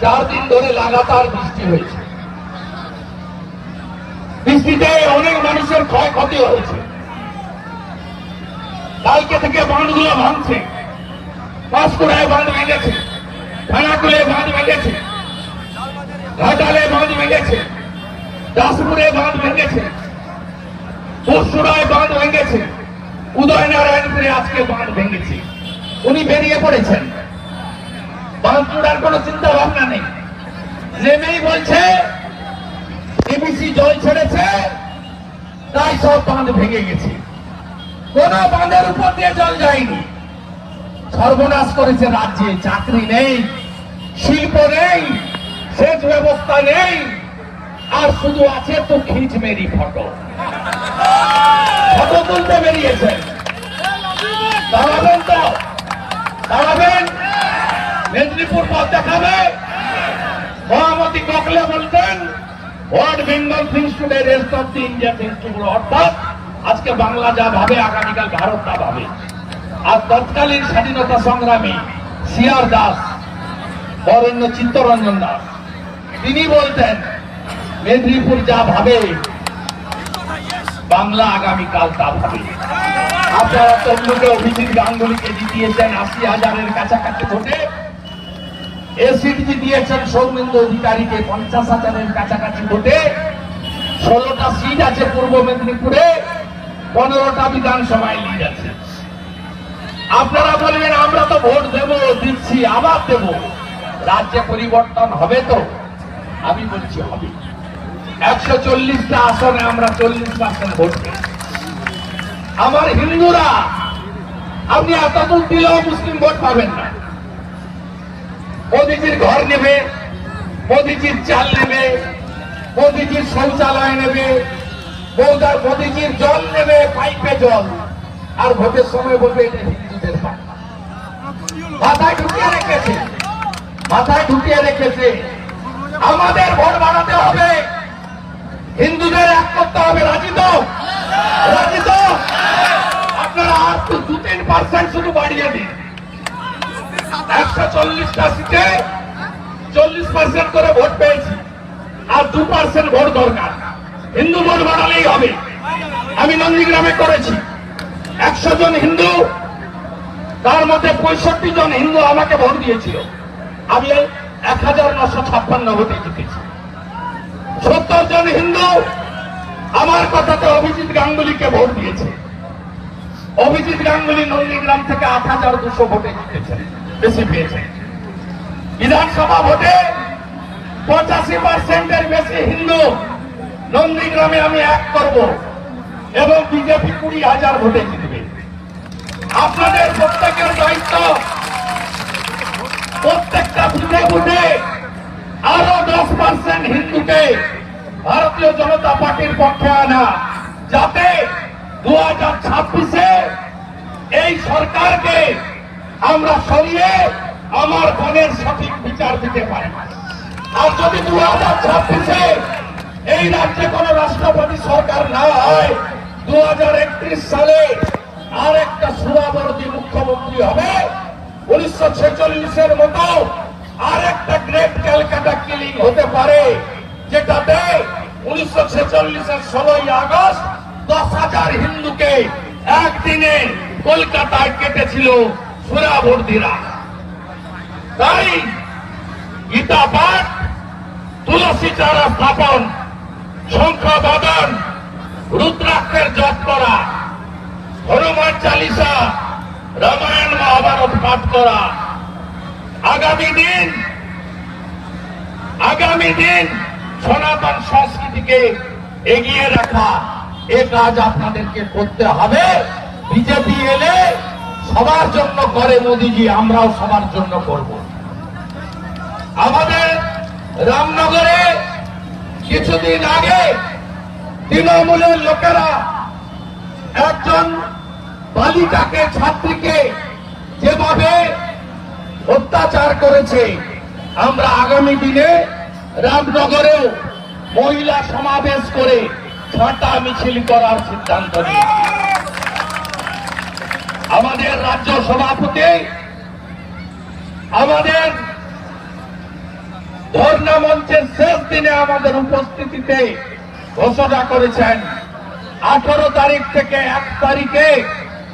চার দিন ধরে লাগাতার বৃষ্টি হয়েছে। বৃষ্টিতে অনেক মানুষের ক্ষয়ক্ষতি হয়েছে। কালকে থেকে বাঁধগুলো ভাঙছে। পাঁশকুড়ায় বাঁধ ভেঙেছে। খানাকুলে বাঁধ ভেঙেছে। ঘাটালে বাঁধ ভেঙেছে। দাসপুরে বাঁধ ভেঙেছে। পরশুরায় বাঁধ ভেঙেছে। উদয়নারায়ণপুরে আজকে বাঁধ ভেঙেছে। উনি বেরিয়ে পড়েছেন। চূড়ার কোনো চিন্তা ভাবনা নেই। নেমেই বলছে, এবিসি জল ছেড়েছে, তাই সব বাঁধ ভেঙে গেছে। কোন বাঁধের উপর দিয়ে জল যায়নি। সর্বনাশ করেছে রাজ্যে, চাকরি নেই, শিল্প নেই, সেচ ব্যবস্থা নেই, আর শুধু আছে তো খিঁচ মেরি ফটো। ফটো তুলতে বেরিয়েছেন দাঁড়াবেন তো, দাঁড়াবেন। মেদিনীপুর পথ দেখাবে। মহামতি গোখলে বলতেন what Bengal thinks rest of the India thinks অর্থাৎ আজকে বাংলা যা ভাবে, আগামীকাল ভারত তা ভাবে। আর তৎকালীন স্বাধীনতা সংগ্রামী সিআর দাস, বরেণ্য চিত্তরঞ্জন দাস, তিনি বলতেন, মেদিনীপুর যা ভাবে, বাংলা আগামীকাল তা ভাবে। আপনারা তমলুকে অভিজিৎ গাঙ্গুলিকে জিতিয়েছেন আশি হাজারের কাছাকাছি ভোটে। এসিড জিতিয়েছেন সৌমেন্দ্র অধিকারীকে পঞ্চাশ হাজারের কাছাকাছি ভোটে, ষোলোটা সিট আছে পূর্ব মেদিনীপুরে, পনেরোটা বিধানসভায় লিড আছে। আপনারা বলবেন, আমরা তো ভোট দেব, দিচ্ছি, আবার দেব। রাজ্যে পরিবর্তন হবে তো? আমি বলছি হবে। একশো চল্লিশটা আসনে আমরা চল্লিশ পার্সেন্ট ভোট আমার হিন্দুরা, আপনি এতদূর দিলেও মুসলিম ভোট পাবেন না। মোদিজির ঘর নেবে, মোদিজির চাল নেবে, মোদিজির শৌচালয় নেবে মোদিজির জল নেবে, পাইপে জল। আর ভোটের সময় বলবে এটা হিন্দুদের মাথায় ঢুকিয়ে রেখেছে। মাথায় ঢুকিয়ে রেখেছে। আমাদের ভোট বাড়াতে হবে। হিন্দুদের এক করতে হবে। রাজি তো? রাজি তো? আপনারা আর তো দু তিন পার্সেন্ট শুধু বাড়িয়ে দিন। একশো সিটে চল্লিশ পার্সেন্ট করে ভোট পেয়েছি। আর দু পার্সেন্ট ভোট দরকার। হিন্দু ভোট বাড়ালেই হবে। আমি নন্দীগ্রামে করেছি। একশো জন হিন্দু, তার মধ্যে পঁয়ষট্টি জন হিন্দু আমাকে ভোট দিয়েছিল। আমি এক হাজার নশো ছাপ্পান্ন ভোটে জিতেছি। সত্তর জন হিন্দু আমার কথাতে অভিজিৎ গাঙ্গুলিকে ভোট দিয়েছে। অভিজিৎ গাঙ্গুলি নন্দীগ্রাম থেকে আট হাজার দুশো ভোটে জিতেছেন। বেশি পেয়েছেন বিধানসভা ভোটে পঁচাশি পার্সেন্টের বেশি হিন্দু নন্দীগ্রামে আমি এক করব এবং বিজেপি কুড়ি হাজার ভোটে জিতবে। আপনাদের প্রত্যেকের দায়িত্ব প্রত্যেকটা বুথে বুথে আরও দশ পার্সেন্ট হিন্দুকে ভারতীয় জনতা পার্টির পক্ষে আনা, যাতে দু হাজার ছাব্বিশে এই সরকারকে আমরা সরিয়ে আমার বোনের সঠিক বিচার দিতে পারি। আর যদি দু হাজার এই রাজ্যে কোন রাষ্ট্রপতি সরকার না হয়, দু হাজার একত্রিশ সালে আর একটা সুরাবর্তী মুখ্যমন্ত্রী হবে। উনিশশো ছেচল্লিশের মতো আর একটা গ্রেট ক্যালকাটা কিলিং হতে পারে, যেটাতে উনিশশো ছেচল্লিশের ষোলোই আগস্ট দশ হাজার হিন্দুকে একদিনে কলকাতায় কেটেছিল। সুরাবর্তীরা তাই গীতা পাঠ, তুলসী চারা স্থাপন, শঙ্খ বাদন রুদ্রাক্ষের জপ করা, হনুমান চালিসা, রামায়ণ মহাভারত পাঠ করা। আগামী দিন আগামী দিন সনাতন সংস্কৃতিকে এগিয়ে রাখা, এ কাজ আপনাদেরকে করতে হবে। বিজেপি এলে সবার জন্য করে মোদিজি, আমরাও সবার জন্য করব। আমাদের রামনগরে কিছুদিন আগে তৃণমূলের লোকেরা একজন বালিকাকে, ছাত্রীকে যেভাবে অত্যাচার করেছে, আমরা আগামী দিনে রামনগরেও মহিলা সমাবেশ করে ছাঁটা মিছিল করার সিদ্ধান্ত নিয়েছি। আমাদের রাজ্য সভাপতি, আমাদের ধর্ণা মঞ্চের শেষ দিনে আমাদের উপস্থিতিতে ঘোষণা করেছেন, আঠারো তারিখ থেকে এক তারিখে